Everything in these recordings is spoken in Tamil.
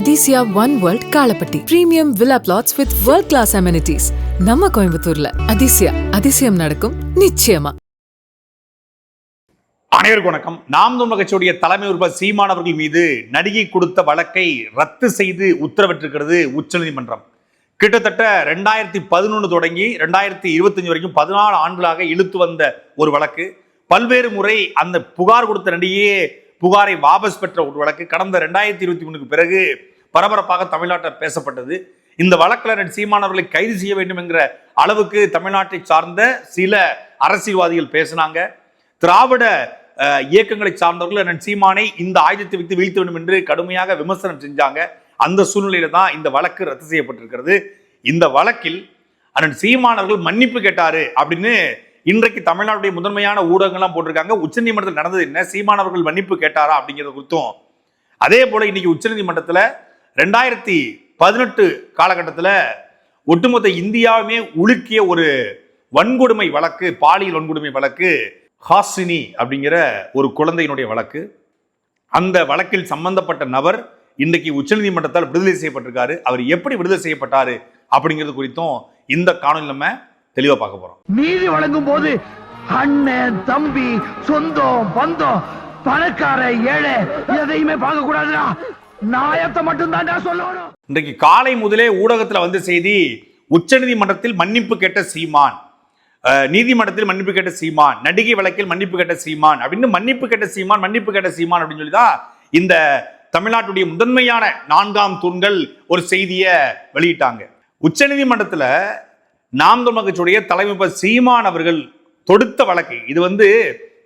Athisaya one world Kalapatti premium villa plots with world class amenities நம்ம கோயம்புத்தூர்ல. அதிசயா அதிசயம் நடக்கும் நிச்சயமா. அனைவருக்கும் வணக்கம். நாம் தமிழ் கட்சியுடைய தலைமை உறுப்பினர் சீமானவர்கள் மீது நடிகை கொடுத்த வழக்கை ரத்து செய்து உத்தரவிட்டிருக்கிறது உச்சநீதிமன்றம். கிட்டத்தட்ட ரெண்டாயிரத்தி பதினொன்று தொடங்கி ரெண்டாயிரத்தி இருபத்தஞ்சு வரைக்கும் பதினாலு ஆண்டுகளாக இழுத்து வந்த ஒரு வழக்கு. பல்வேறு முறை அந்த புகார் கொடுத்த நடிகையே புகாரை வாபஸ் பெற்ற ஒரு வழக்கு. கடந்த ரெண்டாயிரத்தி இருபத்தி மூணுக்கு பிறகு பரபரப்பாக தமிழ்நாட்டில் பேசப்பட்டது. இந்த வழக்கில் நடிகர் கைது செய்ய வேண்டும் என்கிற அளவுக்கு தமிழ்நாட்டை சார்ந்த சில அரசியல்வாதிகள் பேசினாங்க. திராவிட இயக்கங்களை சார்ந்தவர்கள் நன் சீமானை இந்த ஆயுதத்தை வைத்து வீழ்த்த வேண்டும் என்று கடுமையாக விமர்சனம் செஞ்சாங்க. அந்த சூழ்நிலையில தான் இந்த வழக்கு ரத்து செய்யப்பட்டிருக்கிறது. இந்த வழக்கில் அண்ணன் சீமானவர்கள் மன்னிப்பு கேட்டாரு அப்படின்னு இன்றைக்கு தமிழ்நாட்டுடைய முதன்மையான ஊடகங்கள்லாம் போட்டிருக்காங்க. உச்சநீதிமன்றத்தில் நடந்தது என்ன? சீமானவர்கள் மன்னிப்பு கேட்டாரா அப்படிங்கிறது குறித்தும். அதே போல இன்னைக்கு உச்சநீதிமன்றத்தில் ரெண்டாயிரத்தி பதினெட்டு காலகட்டத்தில் ஒட்டுமொத்த இந்தியாவுமே உலுக்கிய ஒரு வன்கொடுமை வழக்கு பாலியல் வன்கொடுமை வழக்கு ஹாசினி அப்படிங்கிற ஒரு குழந்தையினுடைய வழக்கு. அந்த வழக்கில் சம்பந்தப்பட்ட நபர் இன்றைக்கு உச்சநீதிமன்றத்தால் விடுதலை செய்யப்பட்டிருக்காரு. அவர் எப்படி விடுதலை செய்யப்பட்டாரு அப்படிங்கிறது குறித்தும் இந்த காணொலி நம்ம தெளிவா பார்க்க போறோம். நீதி வழங்கும் போது அண்ணன் தம்பி சொந்தம் பந்தம் பணக்கார ஏழை எதையுமே பார்க்க கூடாதுடா நாயத்தை மட்டும்தான் சொல்லணும். இன்றைக்கு காலை முதலே ஊடகத்தில் வந்து செய்தி உச்சநீதிமன்றத்தில் மன்னிப்பு கேட்ட சீமான். நீதிமன்றத்தில் மன்னிப்பு கேட்ட சீமான் நடிகை வழக்கில் மன்னிப்பு கேட்ட சீமான் அப்படின்னு மன்னிப்பு கேட்ட சீமான் மன்னிப்பு கேட்ட சீமான் அப்படின்னு சொல்லி தான் இந்த தமிழ்நாட்டுடைய முதன்மையான நான்காம் தூண்கள் ஒரு செய்தியை வெளியிட்டாங்க. உச்சநீதிமன்றத்தில் நாம் தமிழர் தலைமை சீமான் அவர்கள் தொடுத்த வழக்கு இது வந்து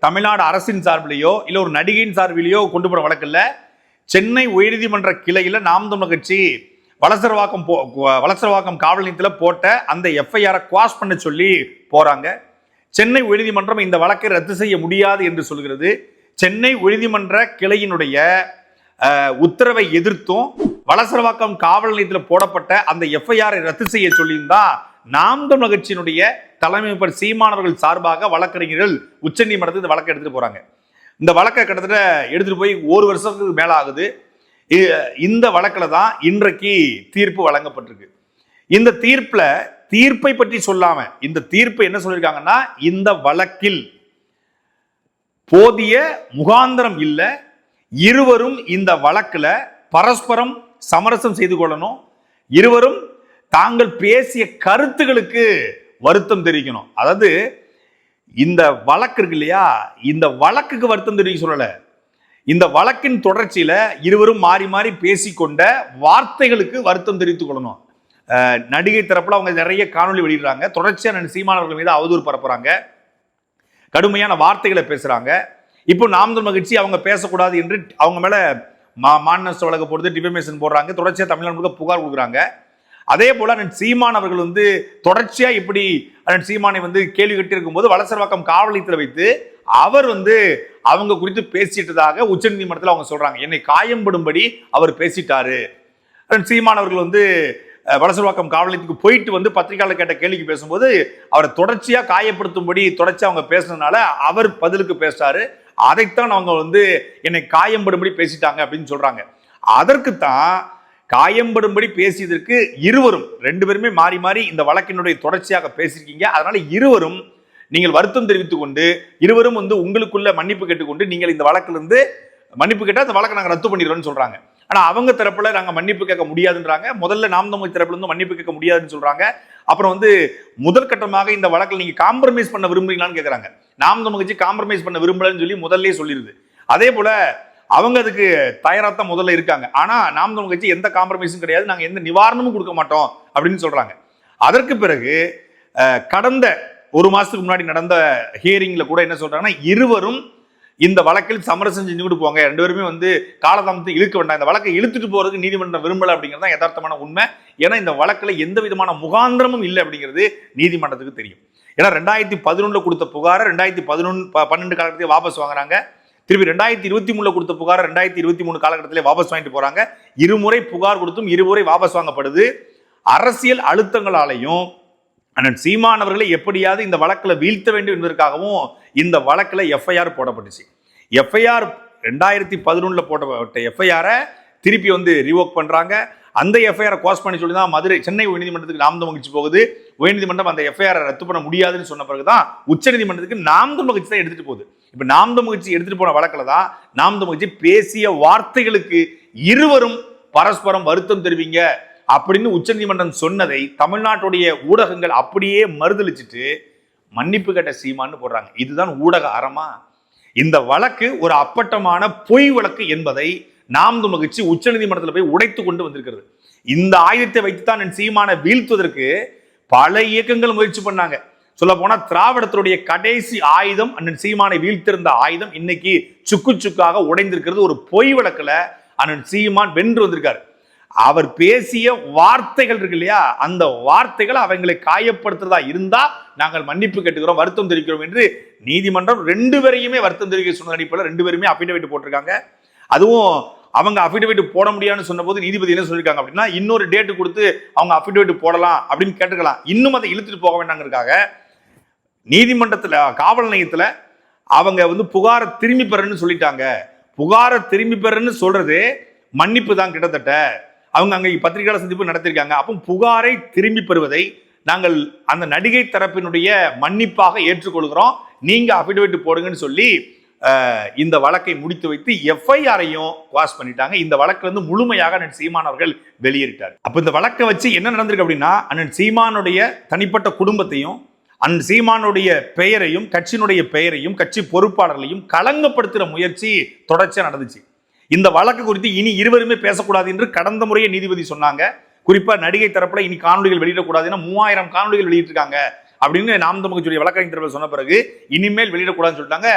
தமிழ்நாடு அரசின் சார்பிலேயோ இல்லை ஒரு நடிகையின் சார்பிலேயோ கொண்டு போற வழக்கு இல்லை. சென்னை உயர்நீதிமன்ற கிளையில் நாம் தமிழ் கட்சி வலசரவாக்கம் போ வலசரவாக்கம் காவல் நிலையத்தில் போட்ட அந்த எஃப்ஐஆரை குவாஷ் பண்ண சொல்லி போகிறாங்க சென்னை உயர்நீதிமன்றம் இந்த வழக்கை ரத்து செய்ய முடியாது என்று சொல்கிறது. சென்னை உயர்நீதிமன்ற கிளையினுடைய உத்தரவை எதிர்த்தும் வலசரவாக்கம் காவல் நிலையத்தில் போடப்பட்ட அந்த எஃப்ஐஆரை ரத்து செய்ய சொல்லியிருந்தா நாம் தமிழ் கட்சியினுடைய தலைமை சீமானவர்கள் சார்பாக வழக்கறிஞர்கள் உச்சநீதிமன்றத்தில் இந்த வழக்கை எடுத்துட்டு போறாங்க. இந்த வழக்கை கிட்டத்தட்ட எடுத்துட்டு போய் ஒரு வருஷத்துக்கு மேல ஆகுது. இந்த வழக்கில் தான் இன்றைக்கு தீர்ப்பு வழங்கப்பட்டிருக்கு. இந்த தீர்ப்பில் தீர்ப்பை பற்றி சொல்லாம இந்த தீர்ப்பு என்ன சொல்லியிருக்காங்கன்னா இந்த வழக்கில் போதிய முகாந்திரம் இல்லை இருவரும் இந்த வழக்கில் பரஸ்பரம் சமரசம் செய்து கொள்ளணும். இருவரும் தாங்கள் பேசிய கருத்துகளுக்கு வருத்தம் தெரிவிக்கணும். அதாவது இந்த வழக்கு இருக்கு இல்லையா? இந்த வழக்குக்கு வருத்தம் தெரிவிக்க சொல்லலை. இந்த வழக்கின் தொடர்ச்சியில் இருவரும் மாறி மாறி பேசிக்கொண்ட வார்த்தைகளுக்கு வருத்தம் தெரிவித்துக் கொள்ளணும். நடிகை தரப்பில் அவங்க நிறைய காணொளி வெளியிடுறாங்க. தொடர்ச்சியாக நான் சீமானவர்கள் மீது அவதூறு பரப்புறாங்க. கடுமையான வார்த்தைகளை பேசுகிறாங்க இப்போ நாம் மகிழ்ச்சி அவங்க பேசக்கூடாது என்று அவங்க மேலே மா மாநில வழக்கு போடுறது டிஃபமேஷன் போடுறாங்க. தொடர்ச்சியாக தமிழ்நாடு முழுக்க புகார் கொடுக்குறாங்க. அதே போல அண்ணன் சீமான் அவர்கள் வந்து தொடர்ச்சியா இப்படி அண்ணன் சீமானை வந்து கேள்வி கட்டி இருக்கும்போது வலசரவாக்கம் காவல் நிலையத்தில் வைத்து அவர் வந்து அவங்க குறித்து பேசிட்டதாக உச்சநீதிமன்றத்தில் அவங்க சொல்றாங்க. என்னை காயம்படும்படி அவர் பேசிட்டாரு. அண்ணன் சீமான் அவர்கள் வந்து வளசர்வாக்கம் வலசரவாக்கம் காவல் நிலையத்துக்கு போயிட்டு வந்து பத்திரிகையாளர் கேட்ட கேள்விக்கு பேசும்போது அவரை தொடர்ச்சியா காயப்படுத்தும்படி தொடர்ச்சியா அவங்க பேசுனதுனால அவர் பதிலுக்கு பேசிட்டாரு அதைத்தான் அவங்க வந்து என்னை காயம்படும்படி பேசிட்டாங்க அப்படின்னு சொல்றாங்க. அதற்குத்தான் காயம்படும்படி பேசியதற்கு இருவரும் ரெண்டு பேருமே மாறி மாறி இந்த வழக்கினுடைய தொடர்ச்சியாக பேசியிருக்கீங்க. அதனால இருவரும் நீங்கள் வருத்தம் தெரிவித்துக் கொண்டு இருவரும் வந்து உங்களுக்குள்ள மன்னிப்பு கேட்டுக்கொண்டு நீங்கள் இந்த வழக்கிலிருந்து மன்னிப்பு கேட்டால் அந்த வழக்கை நாங்கள் ரத்து பண்ணிடுறோம்னு சொல்றாங்க. ஆனா அவங்க தரப்புல நாங்கள் மன்னிப்பு கேட்க முடியாதுன்றாங்க. முதல்ல நாம் தமிழ் தரப்புல இருந்து மன்னிப்பு கேட்க முடியாதுன்னு சொல்றாங்க. அப்புறம் வந்து முதல் கட்டமாக இந்த வழக்கில் நீங்க காம்ப்ரமைஸ் பண்ண விரும்புறீங்களான்னு கேட்குறாங்க நாம் தமிழ் கட்சி காம்ப்ரமைஸ் பண்ண விரும்பலன்னு சொல்லி முதல்ல சொல்லிடுது அதே போல அவங்க அதுக்கு தயாராத்தான் முதல்ல இருக்காங்க. ஆனால் நாம் தமிழ் கட்சி எந்த காம்ப்ரமைஸும் கிடையாது. நாங்கள் எந்த நிவாரணமும் கொடுக்க மாட்டோம் அப்படின்னு சொல்கிறாங்க அதற்கு பிறகு கடந்த ஒரு மாதத்துக்கு முன்னாடி நடந்த ஹியரிங்கில் கூட என்ன சொல்கிறாங்கன்னா இருவரும் இந்த வழக்கில் சமரசம் செஞ்சுக்கிட்டு போங்க ரெண்டு பேருமே வந்து காலதாமத்தை இழுக்க வேண்டாம். இந்த வழக்கை இழுத்துட்டு போறதுக்கு நீதிமன்றம் விரும்பல அப்படிங்கிறது தான் யதார்த்தமான உண்மை. ஏன்னா இந்த வழக்கில் எந்த விதமான முகாந்திரமும் இல்லை அப்படிங்கிறது நீதிமன்றத்துக்கு தெரியும். ஏன்னா ரெண்டாயிரத்தி பதினொன்றில் கொடுத்த புகாரை ரெண்டாயிரத்தி பதினொன்று பன்னெண்டு காலகட்டத்தில் வாபஸ் வாங்குறாங்க. திருப்பி ரெண்டாயிரத்தி இருபத்தி மூணுல கொடுத்த புகார் ரெண்டாயிரத்தி இருபத்தி மூணு காலகட்டத்திலே வாபஸ் வாங்கிட்டு போறாங்க. இருமுறை புகார் கொடுத்தும் இருமுறை வாபஸ் வாங்கப்படுது. அரசியல் அழுத்தங்களாலையும் அண்ணன் சீமான் அவர்களை எப்படியாவது இந்த வழக்கில் வீழ்த்த வேண்டும் என்பதற்காகவும் இந்த வழக்கில் எஃப்ஐஆர் போடப்பட்டுச்சு. எஃப்ஐஆர் ரெண்டாயிரத்தி பதினொன்றில் போடப்பட்ட எஃப்ஐஆரை திருப்பி வந்து ரிவோக் பண்ணுறாங்க அந்த எஃப்ஐஆரை கோஸ் பண்ணி சொல்லி தான் மதுரை சென்னை உயர்நீதிமன்றத்துக்கு நாம் வகிச்சு போகுது. உயர்நீதிமன்றம் அந்த எஃப்ஐஆர் ரத்து பண்ண முடியாதுன்னு சொன்ன பிறகுதான் உச்சநீதிமன்றத்துக்கு நாம் தமிழ் கட்சி தான் எடுத்துட்டு போகுது. இப்ப நாம் தமிழ் கட்சி எடுத்துட்டு போன வழக்கில் தான் நாம் தமிழ் கட்சி பேசிய வார்த்தைகளுக்கு இருவரும் பரஸ்பரம் வருத்தம் தெரிவிங்க அப்படின்னு உச்சநீதிமன்றம் சொன்னதை தமிழ்நாட்டுடைய ஊடகங்கள் அப்படியே மறுதளிச்சுட்டு மன்னிப்பு கேட்ட சீமான்னு போடுறாங்க. இதுதான் ஊடக அறமா? இந்த வழக்கு ஒரு அப்பட்டமான பொய் வழக்கு என்பதை நாம் மகிழ்ச்சி உச்சநீதிமன்றத்தில் போய் உடைத்து கொண்டு வந்திருக்கிறது. இந்த ஆயுதத்தை வைத்துத்தான் என் சீமானை வீழ்த்துவதற்கு பல இயக்கங்கள் முயற்சி பண்ணாங்க. சொல்ல போனா திராவிடத்தினுடைய கடைசி ஆயுதம் அண்ணன் சீமானை வீழ்த்திருந்த ஆயுதம் இன்னைக்கு சுக்கு சுக்காக உடைந்திருக்கிறது. ஒரு பொய் வழக்குல அண்ணன் சீமான் வென்று வந்திருக்காரு. அவர் பேசிய வார்த்தைகள் இருக்கு இல்லையா? அந்த வார்த்தைகள் அவங்களை காயப்படுத்துறதா இருந்தா நாங்கள் மன்னிப்பு கேட்டுக்கிறோம் வருத்தம் தெரிவிக்கிறோம் என்று நீதிமன்றம் ரெண்டு பேரையுமே வருத்தம் தெரிவிக்க சொன்ன அடிப்படையில் ரெண்டு பேருமே அபிடவிட் போட்டிருக்காங்க. அதுவும் அவங்க அஃபிடவிட் போட முடியாதுன்னு சொன்னபோது நீதிபதி என்ன சொல்லியிருக்காங்க அப்படின்னா இன்னொரு டேட் கொடுத்து அவங்க அஃபிடவிட் போடலாம் அப்படின்னு கேட்டுக்கலாம் இன்னும் அதை இழுத்துட்டு போக வேண்டாங்கிறதுக்காக நீதிமன்றத்தில் காவல் நிலையத்தில் அவங்க வந்து புகாரை திரும்பி பெறன்னு சொல்லிட்டாங்க. புகாரை திரும்பி பெறன்னு சொல்றது மன்னிப்பு தான் கிட்டத்தட்ட. அவங்க அங்கே பத்திரிகையாளர் சந்திப்பு நடத்திருக்காங்க அப்போ புகாரை திரும்பி பெறுவதை நாங்கள் அந்த நடிகை தரப்பினுடைய மன்னிப்பாக ஏற்றுக்கொள்கிறோம். நீங்க அஃபிடவிட் போடுங்கன்னு சொல்லி இந்த வழக்கை முடித்து வைத்து எஃப்ஐஆரையும் வாஷ் பண்ணிட்டாங்க. இந்த வழக்குல இருந்து முழுமையாக அண்ணன் சீமான் அவர்கள் வெளியேறிட்டார். அப்ப இந்த வழக்கை வச்சு என்ன நடந்திருக்கு அப்படின்னா அண்ணன் சீமானுடைய தனிப்பட்ட குடும்பத்தையும் அண்ணன் சீமானுடைய பெயரையும் கட்சியினுடைய பெயரையும் கட்சி பொறுப்பாளர்களையும் களங்கப்படுத்துகிற முயற்சி தொடர்ச்சியா நடந்துச்சு. இந்த வழக்கு குறித்து இனி இருவருமே பேசக்கூடாது என்று கடந்த முறையே நீதிபதி சொன்னாங்க. குறிப்பா நடிகை தரப்புல இனி காணொலிகள் வெளியிடக்கூடாதுன்னா மூவாயிரம் காணொலிகள் வெளியிட்டிருக்காங்க. அப்படின்னு நாம் தமிழ் சொல்லி சொன்ன பிறகு இனிமேல் வெளியிடக்கூடாதுன்னு சொல்லிட்டாங்க.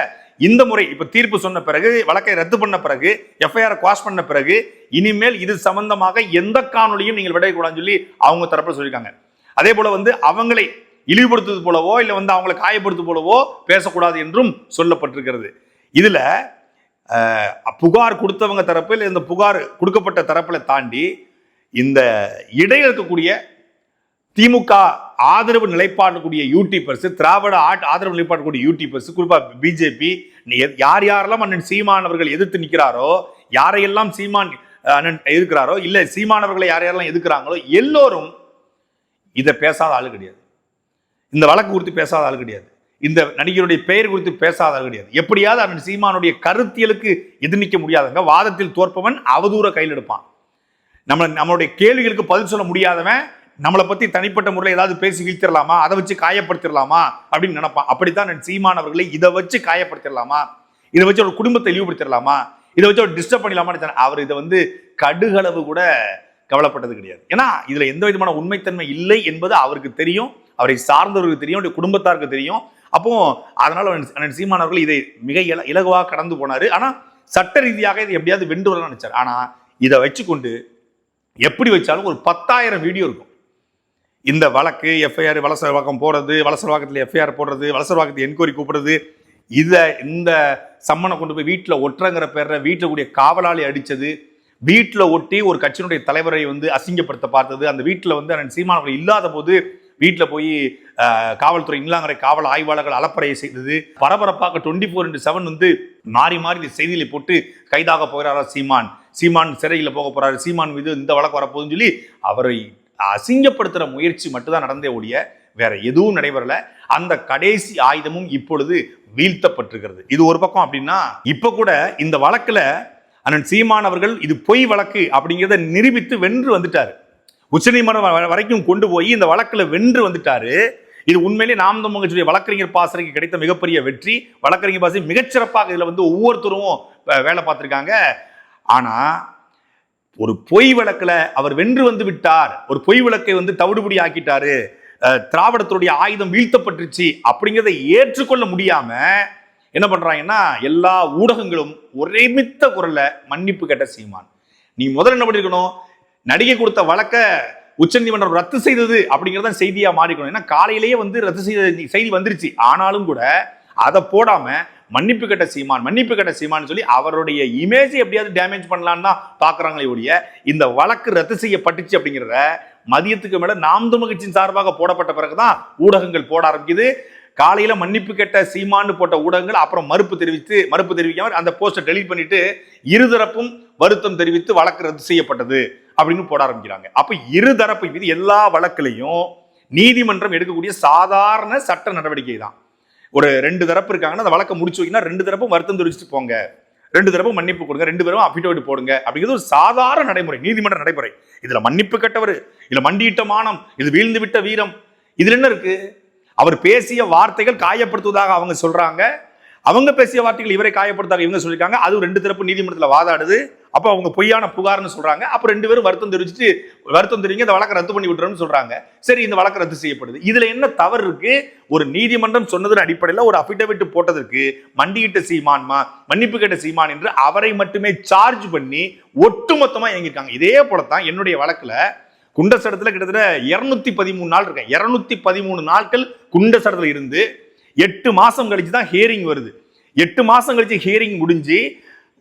இந்த முறை இப்ப தீர்ப்பு சொன்ன பிறகு வழக்கை ரத்து பண்ண பிறகு எஃப்ஐஆர் குவாஷ் பண்ண பிறகு இனிமேல் இது சம்பந்தமாக எந்த காணொலியும் நீங்கள் விடையக்கூடாதுன்னு சொல்லி அவங்க தரப்புல சொல்லியிருக்காங்க. அதே போல வந்து அவங்களை இழிவுபடுத்துவது போலவோ இல்லை வந்து அவங்களை காயப்படுத்துவது போலவோ பேசக்கூடாது என்றும் சொல்லப்பட்டிருக்கிறது. இதுல புகார் கொடுத்தவங்க தரப்பு இல்லை இந்த புகார் கொடுக்கப்பட்ட தரப்பில் தாண்டி இந்த இடையில இருக்கக்கூடிய திமுக ஆதரவு நிலைப்பாடக்கூடிய யூடியூபர்ஸ் திராவிட ஆட் ஆதரவு நிலைப்பாடக்கூடிய யூடியூபர்ஸ் குறிப்பா பிஜேபி யார் யாரெல்லாம் அண்ணன் சீமான் அவர்கள் எதிர்த்து நிற்கிறாரோ யாரையெல்லாம் சீமான் அண்ணன் எதிர்க்கிறாரோ இல்லை சீமானவர்களை யார் யாரெல்லாம் எதிர்க்கிறாங்களோ எல்லோரும் இதை பேசாத ஆளு கிடையாது. இந்த வழக்கு குறித்து பேசாத ஆள் கிடையாது. இந்த நடிகருடைய பெயர் குறித்து பேசாத ஆள் கிடையாது. எப்படியாவது அண்ணன் சீமானுடைய கருத்தியலுக்கு எதிர் நிற்க முடியாதவங்க வாதத்தில் தோற்பவன் அவதூற கையில் எடுப்பான். நம்ம நம்மளுடைய கேள்விகளுக்கு பதில் சொல்ல முடியாதவன் நம்மளை பத்தி தனிப்பட்ட முறையில் ஏதாவது பேசி வீழ்த்திடலாமா அதை வச்சு காயப்படுத்திடலாமா? அப்படின்னு நினைப்பான். அப்படித்தான் நான் சீமான் அவர்களை இதை வச்சு காயப்படுத்திடலாமா? இதை வச்சு ஒரு குடும்பத்தை இழிவுபடுத்திடலாமா? இதை வச்சு ஒரு டிஸ்டர்ப் பண்ணிடலாமான்னு அவர் இதை வந்து கடுகளவு கூட கவலைப்பட்டது கிடையாது. ஏன்னா இதுல எந்த விதமான உண்மைத்தன்மை இல்லை என்பது அவருக்கு தெரியும். அவரை சார்ந்தவருக்கு தெரியும். அவருடைய குடும்பத்தாருக்கு தெரியும். அப்போ அதனால அண்ணன் சீமானவர்கள் இதை மிக இல இலகுவாக கடந்து போனாரு. ஆனா சட்ட ரீதியாக இதை எப்படியாவது வென்று வரலாம்னு நினைச்சார். ஆனா இதை வச்சுக்கொண்டு எப்படி வச்சாலும் ஒரு பத்தாயிரம் வீடியோ இருக்கும். இந்த வழக்கு எஃப்ஐஆர் வலசரவாக்கம் போடுறது வலசரவாக்கத்தில் எஃப்ஐஆர் போடுறது வலசரவாக்கத்தில் என்கொயரி கூப்பிடுறது இதை இந்த சம்மனை கொண்டு போய் வீட்டில் ஒட்டுறங்கிற பேரில் வீட்டில் கூடிய காவலாளி அடித்தது வீட்டில் ஒட்டி ஒரு கட்சியினுடைய தலைவரை வந்து அசிங்கப்படுத்த பார்த்தது அந்த வீட்டில் வந்து அண்ணன் சீமானவர்கள் இல்லாத போது வீட்டில் போய் காவல்துறை இல்லாங்கிற காவல் ஆய்வாளர்கள் அலப்பறையை செய்தது பரபரப்பாக டுவெண்ட்டி ஃபோர் இன்ட்டு செவன் வந்து மாறி மாறி இந்த செய்திகளை போட்டு கைதாக போகிறாரா சீமான் சீமான் சிறையில் போக போகிறாரு சீமான் மீது இந்த வழக்கு வரப்போகுதுன்னு சொல்லி அவரை அசிங்கப்படுத்துகிற முயற்சி மட்டும்தான் நடந்தே ஒழிய வேற எதுவும் நடைபெறல. அந்த கடைசி ஆயுதமும் இப்பொழுது வீழ்த்தப்பட்டிருக்கிறது. இது ஒரு பக்கம் அப்படின்னா இப்ப கூட இந்த வழக்குல அண்ணன் சீமான் அவர்கள் இது பொய் வழக்கு அப்படிங்கிறத நிரூபித்து வென்று வந்துட்டாரு. உச்சநீதிமன்றம் வ- வரைக்கும் கொண்டு போய் இந்த வழக்குல வென்று வந்துட்டாரு. இது உண்மையிலேயே நாம் தமிழ் வழக்கறிஞர் பாசறைக்கு கிடைத்த மிகப்பெரிய வெற்றி. வழக்கறிஞர் பாசறை மிகச்சிறப்பாக இதில் வந்து ஒவ்வொருத்தரும் வே- வேலை பார்த்துருக்காங்க. ஆனால் ஒரு பொய் வழக்கில் அவர் வென்று வந்து விட்டார். ஒரு பொய் வழக்கை வந்து தவிடுபடி ஆக்கிட்டாரு. திராவிடத்துடைய ஆயுதம் வீழ்த்தப்பட்டுருச்சு அப்படிங்கிறத ஏற்றுக்கொள்ள முடியாம என்ன பண்றாங்கன்னா எல்லா ஊடகங்களும் ஒரேமித்த குரல்ல மன்னிப்பு கேட்ட சீமான். நீ முதல்ல என்ன பண்ணிருக்கணும்? நடிகை கொடுத்த வழக்க உச்சநீதிமன்றம் ரத்து செய்தது அப்படிங்கிறத செய்தியா மாறிக்கணும். ஏன்னா காலையிலேயே வந்து ரத்து செய்த செய்தி வந்துருச்சு. ஆனாலும் கூட அதை போடாம மன்னிப்பு கட்ட சீமான் மன்னிப்பு கட்ட சீமான்னு சொல்லி அவருடைய இமேஜை எப்படியாவது டேமேஜ் பண்ணலான்னு தான் பார்க்குறாங்களே ஒழிய இந்த வழக்கு ரத்து செய்யப்பட்டுச்சு அப்படிங்கிறத மதியத்துக்கு மேலே நாம் தமிழ் சார்பாக போடப்பட்ட பிறகு தான் ஊடகங்கள் போட ஆரம்பிக்குது. காலையில் மன்னிப்பு கேட்ட சீமான்னு போட்ட ஊடகங்கள் அப்புறம் மறுப்பு தெரிவித்து மறுப்பு தெரிவிக்காமல் அந்த போஸ்டை டெலிட் பண்ணிட்டு இருதரப்பும் வருத்தம் தெரிவித்து வழக்கு ரத்து செய்யப்பட்டது அப்படின்னு போட ஆரம்பிக்கிறாங்க. அப்போ இருதரப்பு இது எல்லா வழக்குலையும் நீதிமன்றம் எடுக்கக்கூடிய சாதாரண சட்ட நடவடிக்கை தான் ஒரு ரெண்டு தரப்பு இருக்காங்கன்னா அந்த வழக்கை முடிச்சு வைக்கணும் ரெண்டு தரப்பும் வருத்தம் தெரிவிச்சுட்டு போங்க. ரெண்டு தரப்பும் மன்னிப்பு கொடுங்க ரெண்டு பேரும் அபிடவிட் போடுங்க. அப்படிங்கிறது ஒரு சாதாரண நடைமுறை நீதிமன்ற நடைமுறை. இதுல மன்னிப்பு கட்டவர் இதுல மண்டியிட்ட மானம் இது வீழ்ந்து விட்ட வீரம். இதுல என்ன இருக்கு? அவர் பேசிய வார்த்தைகள் காயப்படுத்துவதாக அவங்க சொல்றாங்க. அவங்க பேசிய வார்த்தைகள் இவரை காயப்படுத்தாக இவங்க சொல்லியிருக்காங்க. அதுவும் ரெண்டு தரப்பு நீதிமன்றத்தில் வாதாடுது. அப்போ அவங்க பொய்யான புகார்னு சொல்றாங்க. அப்போ ரெண்டு பேரும் வருத்தம் தெரிவிச்சுட்டு வருத்தம் தெரிவிங்க இந்த வழக்கை ரத்து பண்ணி விட்டுறோம்னு சொல்றாங்க. சரி இந்த வழக்கு ரத்து செய்யப்படுது. இதுல என்ன தவறு இருக்கு? ஒரு நீதிமன்றம் சொன்னதன் அடிப்படையில் ஒரு அபிடவிட் போட்டதற்கு மண்டியிட்ட சீமான்மா மன்னிப்பு கேட்ட சீமான் என்று அவரை மட்டுமே சார்ஜ் பண்ணி ஒட்டுமொத்தமா இயங்கியிருக்காங்க. இதே போலத்தான் என்னுடைய வழக்குல குண்டசடத்துல கிட்டத்தட்ட இருநூத்தி பதிமூணு நாள் இருக்கேன். இருநூத்தி பதிமூணு நாட்கள் குண்டசடத்துல இருந்து எட்டு மாசம் கழிச்சு தான் ஹியரிங் வருது. எட்டு மாசம் கழிச்சு ஹியரிங் முடிஞ்சு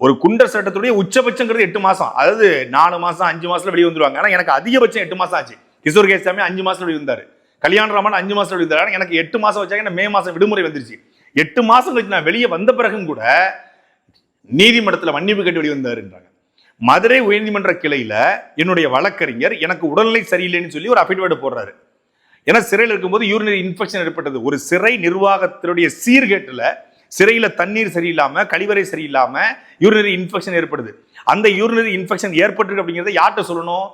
ஒரு குண்டர் சட்டத்துடைய உச்சபட்சங்கிறது எட்டு மாசம். அதாவது நாலு மாசம் அஞ்சு மாசத்துல வெளியே வந்துருவாங்க. ஆனா எனக்கு அதிகபட்சம் எட்டு மாசம் ஆச்சு. கிஷோர் கேசாமி அஞ்சு மாசம் வெளியே வந்தாரு. கல்யாண ராமன் அஞ்சு மாசம் வெளியே வந்தாரு. எனக்கு எட்டு மாசம் வச்சாங்க. மே மாசம் விடுமுறை வந்துருச்சு. எட்டு மாசம் கழிச்சு நான் வெளியே வந்த பிறகும் கூட நீதிமன்றத்தில் மன்னிப்பு கட்டி வெளியே வந்தாருன்றாங்க. மதுரை உயர்நீதிமன்ற கிளையில என்னுடைய வழக்கறிஞர் எனக்கு உடல்நிலை சரியில்லைன்னு சொல்லி ஒரு அஃபிடவிட் போடுறாரு. ஏன்னா சிறையில் இருக்கும்போது யூரினரி இன்ஃபெக்ஷன் ஏற்பட்டது. ஒரு சிறை நிர்வாகத்தினுடைய சீர்கேட்டில் சிறையில் தண்ணீர் சரியில்லாமல் கழிவறை சரியில்லாமல் யூரினரி இன்ஃபெக்ஷன் ஏற்படுது. அந்த யூரினரி இன்ஃபெக்ஷன் ஏற்பட்டிருக்கு அப்படிங்கிறத யார்கிட்ட சொல்லணும்?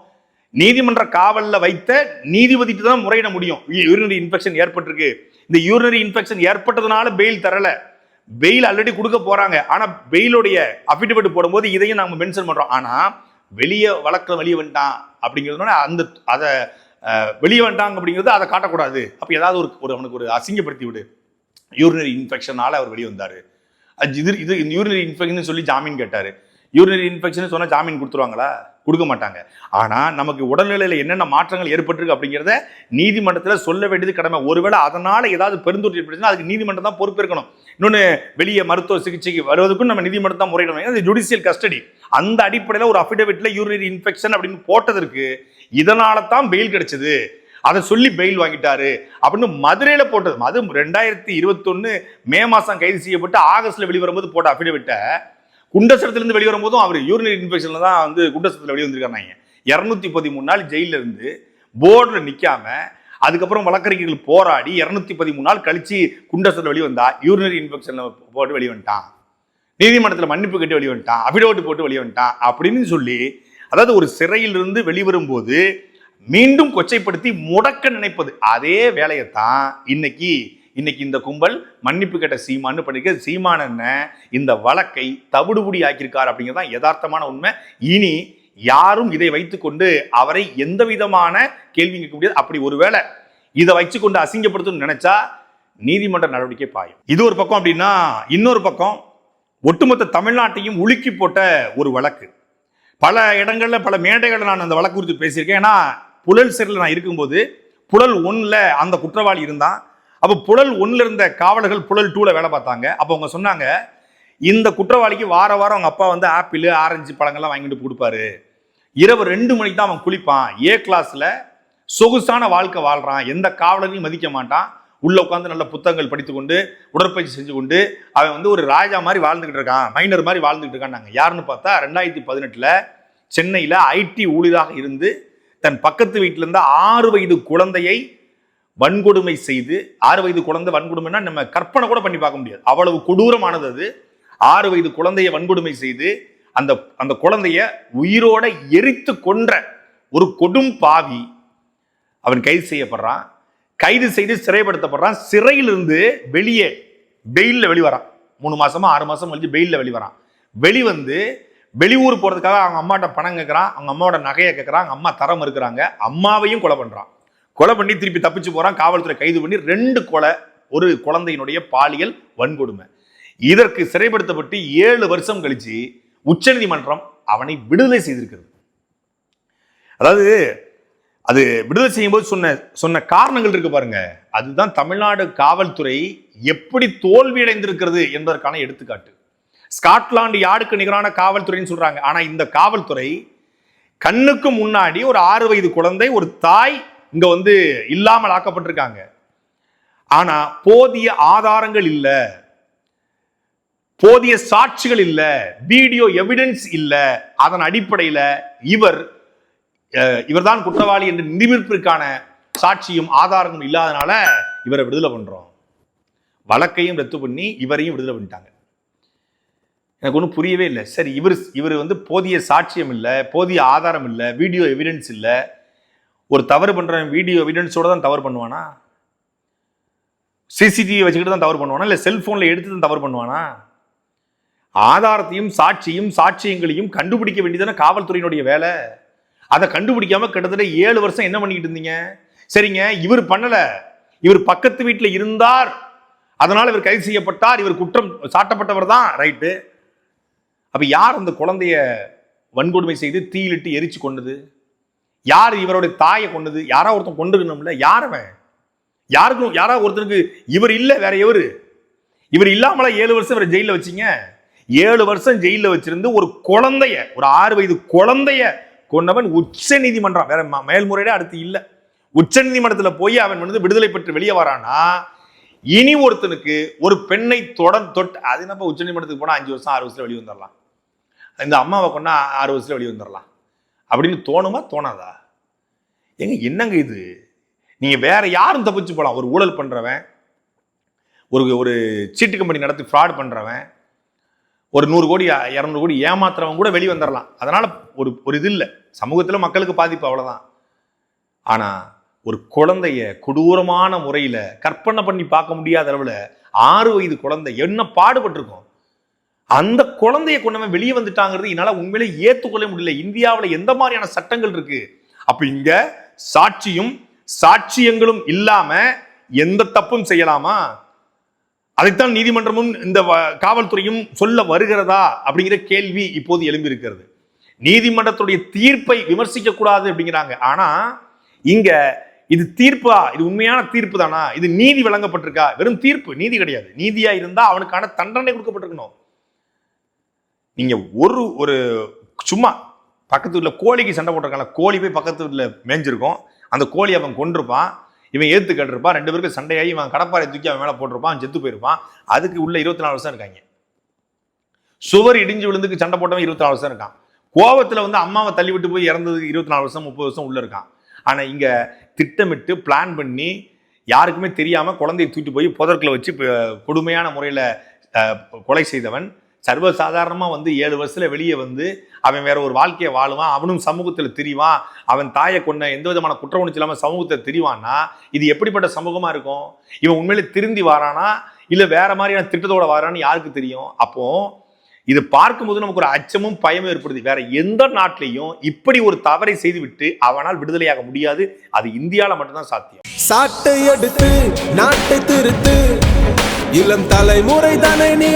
நீதிமன்ற காவலில் வைத்த நீதிபதிட்டு தான் முறையிட முடியும். யூரினரி இன்ஃபெக்ஷன் ஏற்பட்டிருக்கு. இந்த யூரினரி இன்ஃபெக்ஷன் ஏற்பட்டதுனால பெயில் தரல. பெயில் ஆல்ரெடி கொடுக்க போகிறாங்க ஆனால் பெயிலுடைய அஃபிடவிட் போடும்போது இதையும் நாங்கள் மென்ஷன் பண்ணுறோம் ஆனால் வெளியே வழக்கில் வெளியே வந்துட்டான் அப்படிங்கிறதுனால அந்த அதை வெளியே வந்துட்டாங்க அப்படிங்கிறது அதை காட்டக்கூடாது. அப்போ ஏதாவது ஒரு ஒரு அவனுக்கு ஒரு அசிங்கப்படுத்தி விடு. யூரினரி இன்ஃபெக்ஷனால அவர் வெளியே வந்தார் அது இது இது யூரினரி இன்ஃபெக்ஷன் சொல்லி ஜாமீன் கேட்டார். யூரினரி இன்ஃபெக்ஷன் சொன்னால் ஜாமீன் கொடுத்துருவாங்களா? கொடுக்க மாட்டாங்க. ஆனால் நமக்கு உடல்நிலையில் என்னென்ன மாற்றங்கள் ஏற்பட்டிருக்கு அப்படிங்கிறத நீதிமன்றத்தில் சொல்ல வேண்டியது கடமை. ஒருவேளை அதனால் ஏதாவது பெருந்தொற்று ஏற்பட்டுச்சுன்னா அதுக்கு நீதிமன்றம் தான் பொறுப்பேற்கணும் இன்னொன்று வெளியே மருத்துவ சிகிச்சைக்கு வருவதற்கும் நம்ம நீதிமன்றம் தான் முறையிடணும். ஏன்னா ஜுடிஷியல் கஸ்டடி அந்த அடிப்படையில் ஒரு அஃபிடேவிட்டில் யூரினரி இன்ஃபெக்ஷன் அப்படின்னு போட்டதற்கு இதனால தான் பெயில் கிடைச்சது. அதை சொல்லி பெயில் வாங்கிட்டாரு அப்படின்னு மதுரையில் போட்டது. அது ரெண்டாயிரத்தி இருபத்தொன்னு மே மாதம் கைது செய்யப்பட்டு ஆகஸ்ட்ல வெளிவரும்போது போட்ட அஃபிடவிட்டை குண்டசரத்துலேருந்து வெளிவரும் போதும் அவர் யூரினரி இன்ஃபெக்ஷன்ல தான் வந்து குண்டசரத்தில் வெளியே வந்திருக்காங்க இரநூத்தி பதிமூணு நாள் ஜெயில இருந்து போர்டில் நிற்காம அதுக்கப்புறம் வழக்கறிஞர்கள் போராடி இரநூத்தி பதிமூணு நாள் கழிச்சு குண்டசத்தில் வெளிவந்தா யூரினரி இன்ஃபெக்ஷன்ல போட்டு வெளியே நீதிமன்றத்தில் மன்னிப்பு கட்டி வெளிவன்ட்டான் வந்துட்டான் அபிடோட்டு போட்டு வெளிவன்ட்டான் அப்படின்னு சொல்லி அதாவது ஒரு சிறையிலிருந்து வெளிவரும் போது மீண்டும் கொச்சைப்படுத்தி முடக்க நினைப்பது. அதே வேலையைத்தான் இன்னைக்கு இன்னைக்கு இந்த கும்பல் மன்னிப்பு கேட்ட சீமான்னு பண்ணிருக்க. சீமான் என்ன? இந்த வழக்கை தவிடுபுடி ஆக்கியிருக்கார் அப்படிங்கிறது தான் யதார்த்தமான உண்மை. இனி யாரும் இதை வைத்துக்கொண்டு அவரை எந்த விதமான கேள்வி கேட்க முடியாது. அப்படி ஒருவேளை இதை வச்சுக்கொண்டு அசிங்கப்படுத்தணும்னு நினைச்சா நீதிமன்ற நடவடிக்கை பாயும். இது ஒரு பக்கம் அப்படின்னா இன்னொரு பக்கம் ஒட்டுமொத்த தமிழ்நாட்டையும் உலுக்கி போட்ட ஒரு வழக்கு. பல இடங்களில் பல மேடைகளில் நான் அந்த வழக்கு குறித்து பேசியிருக்கேன். ஏன்னா புழல் சிறையில் நான் இருக்கும்போது புழல் ஒன்றில் அந்த குற்றவாளி இருந்தான். அப்போ புழல் ஒன்றில் இருந்த காவலர்கள் புழல் டூவில் வேலை பார்த்தாங்க. அப்போ அவங்க சொன்னாங்க இந்த குற்றவாளிக்கு வார வாரம் அவங்க அப்பா வந்து ஆப்பிள் ஆரஞ்சு பழங்கள்லாம் வாங்கிட்டு கொடுப்பாரு. இரவு ரெண்டு மணிக்கு தான் அவன் குளிப்பான். ஏ கிளாஸில் சொகுசான வாழ்க்கை வாழ்கிறான் எந்த காவலரையும் மதிக்க மாட்டான். உள்ளே உட்காந்து நல்ல புத்தகங்கள் படித்துக்கொண்டு உடற்பயிற்சி செஞ்சு கொண்டு அவன் வந்து ஒரு ராஜா மாதிரி வாழ்ந்துக்கிட்டு இருக்கான். மைனர் மாதிரி வாழ்ந்துக்கிட்டு இருக்கான் நாங்கள் யாருன்னு பார்த்தா ரெண்டாயிரத்தி பதினெட்டில் சென்னையில் ஐடி ஊழியராக இருந்து தன் பக்கத்து வீட்டில் இருந்த ஆறு வயது குழந்தையை வன்கொடுமை செய்து ஆறு வயது குழந்தை வன்கொடுமைனா நம்ம கற்பனை கூட பண்ணி பார்க்க முடியாது. அவ்வளவு கொடூரமானது அது. ஆறு வயது குழந்தையை வன்கொடுமை செய்து அந்த அந்த குழந்தைய உயிரோட எரித்து கொன்ற ஒரு கொடும் பாவி அவன் கைது செய்யப்படுறான். கைது செய்து சிறைப்படுத்தப்படுறான். சிறையிலிருந்து வெளியே பெயிலில் வெளிவரான். மூணு மாசமா ஆறு மாசம் கழிச்சு பெயிலில் வெளிவரான். வெளிவந்து வெளியூர் போகிறதுக்காக அவங்க அம்மாட்ட பணம் கேட்குறான் அவங்க அம்மாவோட நகையை கேட்குறான் அவங்க அம்மா தரம் இருக்கிறாங்க அம்மாவையும் கொலை பண்ணுறான் கொலை பண்ணி திருப்பி தப்பிச்சு போகிறான் காவல்துறை கைது பண்ணி ரெண்டு கொலை ஒரு குழந்தையினுடைய பாலியல் வன்கொடுமை. இதற்கு சிறைப்படுத்தப்பட்டு ஏழு வருஷம் கழிச்சு உச்சநீதிமன்றம் அவனை விடுதலை செய்திருக்கிறது. அதாவது அது விடுதலை செய்யும்போது சொன்ன சொன்ன காரணங்கள் இருக்கு பாருங்க. அதுதான் தமிழ்நாடு காவல்துறை எப்படி தோல்வியடைந்திருக்கிறது என்பதற்கான எடுத்துக்காட்டு. ஸ்காட்லாண்டு யார்டுக்கு நிகரான காவல்துறைன்னு சொல்றாங்க. ஆனா இந்த காவல்துறை கண்ணுக்கு முன்னாடி ஒரு ஆறு வயது குழந்தை ஒரு தாய் இங்க வந்து இல்லாமல் ஆக்கப்பட்டிருக்காங்க. ஆனா போதிய ஆதாரங்கள் இல்ல. போதிய சாட்சிகள் இல்ல. வீடியோ எவிடன்ஸ் இல்ல. அதன் அடிப்படையில இவர் அஹ், இவர்தான் குற்றவாளி என்று நிரூபிப்பிற்கான சாட்சியும் ஆதாரமும் இல்லாதனால இவரை விடுதலை பண்றோம். வழக்கையும் ரத்து பண்ணி இவரையும் விடுதலை பண்ணிட்டாங்க. எனக்கு ஒன்றும் புரியவே இல்லை. சரி இவர் இவர் வந்து போதிய சாட்சியம் இல்லை போதிய ஆதாரம் இல்லை வீடியோ எவிடன்ஸ் இல்லை. ஒரு தவறு பண்ணுற வீடியோ எவிடன்ஸோடு தான் தவறு பண்ணுவானா? சிசிடிவி வச்சுக்கிட்டு தான் தவறு பண்ணுவானா? இல்லை செல்ஃபோனில் எடுத்து தான் தவறு பண்ணுவானா? ஆதாரத்தையும் சாட்சியும் சாட்சியங்களையும் கண்டுபிடிக்க வேண்டியதானே காவல்துறையினுடைய வேலை. அதை கண்டுபிடிக்காம கிட்டத்தட்ட ஏழு வருஷம் என்ன பண்ணிக்கிட்டு இருந்தீங்க? சரிங்க இவர் பண்ணல. இவர் பக்கத்து வீட்டில் இருந்தார். அதனால் இவர் கைது செய்யப்பட்டார். இவர் குற்றம் சாட்டப்பட்டவர் தான். ரைட்டு அப்போ யார் அந்த குழந்தைய வன்கொடுமை செய்து தீயிலிட்டு எரிச்சு கொண்டது யார் இவருடைய தாயை கொண்டது யாரா ஒருத்தன் கொண்டுக்கணும்ல யாரவன் யாருக்கும் யாரா ஒருத்தனுக்கு இவர் இல்லை வேற எவர்? இவர் இல்லாமல ஏழு வருஷம் இவரை ஜெயிலில் வச்சீங்க? ஏழு வருஷம் ஜெயிலில் வச்சிருந்து ஒரு குழந்தைய ஒரு ஆறு வயது குழந்தைய கொண்டவன் உச்ச நீதிமன்றம் வேற ம- அடுத்து இல்லை. உச்ச நீதிமன்றத்தில் போய் அவன் வந்து விடுதலை பெற்று வெளியே வரானா இனி ஒருத்தனுக்கு ஒரு பெண்ணை தொடர் தொட்டு அது நம்ம உச்ச நீதிமன்றத்துக்கு போனால் அஞ்சு வருஷம் ஆறு வருஷம் வெளியே வந்துடலாம் இந்த அம்மாவை கொண்டா ஆறு வருஷத்தில் வெளியே வந்துடலாம் அப்படின்னு தோணுமா? தோணாதா? ஏங்க என்னங்க இது? நீங்க வேற யாரும் தப்பிச்சு போகலாம் ஒரு ஊழல் பண்றவன் ஒரு ஒரு சீட்டு கம்பெனி நடத்தி ஃப்ராட் பண்றவன் ஒரு நூறு கோடி இரநூறு கோடி ஏமாத்துறவன் கூட வெளியே வந்துடலாம் அதனால ஒரு ஒரு இது இல்லை. சமூகத்தில் மக்களுக்கு பாதிப்பு அவ்வளோதான் ஆனா ஒரு குழந்தைய கொடூரமான முறையில் கற்பனை பண்ணி பார்க்க முடியாத அளவில் ஆறு வயது குழந்தை என்ன பாடுபட்டிருக்கும்? அந்த குழந்தைய கொண்டவன் வெளியே வந்துட்டாங்கிறது என்னால் உண்மையிலே ஏற்றுக்கொள்ள முடியல. இந்தியாவில் எந்த மாதிரியான சட்டங்கள் இருக்கு? அப்போ இங்க சாட்சியும் சாட்சியங்களும் இல்லாம எந்த தப்பும் செய்யலாமா? அதைத்தான் நீதிமன்றமும் இந்த வ- காவல்துறையும் சொல்ல வருகிறதா? அப்படிங்கிற கேள்வி இப்போது எழும்பி இருக்கிறது நீதிமன்றத்துடைய தீர்ப்பை விமர்சிக்க கூடாது அப்படிங்கிறாங்க. ஆனா இங்க இது தீர்ப்பா? இது உண்மையான தீர்ப்பு தானா? இது நீதி வழங்கப்பட்டிருக்கா? வெறும் தீர்ப்பு நீதி கிடையாது. நீதியா இருந்தா அவனுக்கான தண்டனை கொடுக்கப்பட்டிருக்கணும். நீங்கள் ஒரு ஒரு சும்மா பக்கத்து வீட்டில் கோழிக்கு சண்டை போட்டிருக்காங்க கோழி போய் பக்கத்து வீட்டில் மேய்ஞ்சிருக்கும். அந்த கோழி அவன் கொண்டிருப்பான் இவன் ஏற்று கட்டிருப்பான். ரெண்டு பேருக்கு சண்டையாகி இவன் கடப்பாறை தூக்கி அவன் மேலே போட்டிருப்பான் செத்து போயிருப்பான். அதுக்கு உள்ள இருபத்தி நாலு வருஷம் இருக்காங்க. சுவர் இடிஞ்சு விழுந்துக்கு சண்டை போட்டவன் இருபத்தி நாலு வருஷம் இருக்கான். கோவத்தில் வந்து அம்மாவை தள்ளி விட்டு போய் இறந்ததுக்கு இருபத்தி நாலு வருஷம் முப்பது வருஷம் உள்ளே இருக்கான். ஆனால் இங்கே திட்டமிட்டு பிளான் பண்ணி யாருக்குமே தெரியாமல் குழந்தையை தூக்கிட்டு போய் புதற்கில் வச்சு கொடுமையான முறையில் கொலை செய்தவன் சர்வசாதாரணமாக வந்து ஏழு வருஷத்தில் வெளியே வந்து அவன் வேற ஒரு வாழ்க்கையை வாழுவான் அவனும் சமூகத்தில் திரிவான் அவன் தாயை கொண்ட எந்த விதமான குற்ற உணர்ச்சி இல்லாமல் சமூகத்தை திரிவான்னா இது எப்படிப்பட்ட சமூகமாக இருக்கும்? இவன் உண்மையிலே திருந்தி வாரானா? இல்லை வேற மாதிரியான திட்டத்தோட வாரான்னு யாருக்கு தெரியும்? அப்போ இது பார்க்கும்போது நமக்கு ஒரு அச்சமும் பயமும் ஏற்படுது. வேற எந்த நாட்டிலையும் இப்படி ஒரு தவறை செய்துவிட்டு அவனால் விடுதலையாக முடியாது. அது இந்தியாவில் மட்டும்தான் சாத்தியம். சாட்டை எடுத்து நாட்டை திருத்து. இளம் தலைமுறை தானே நீ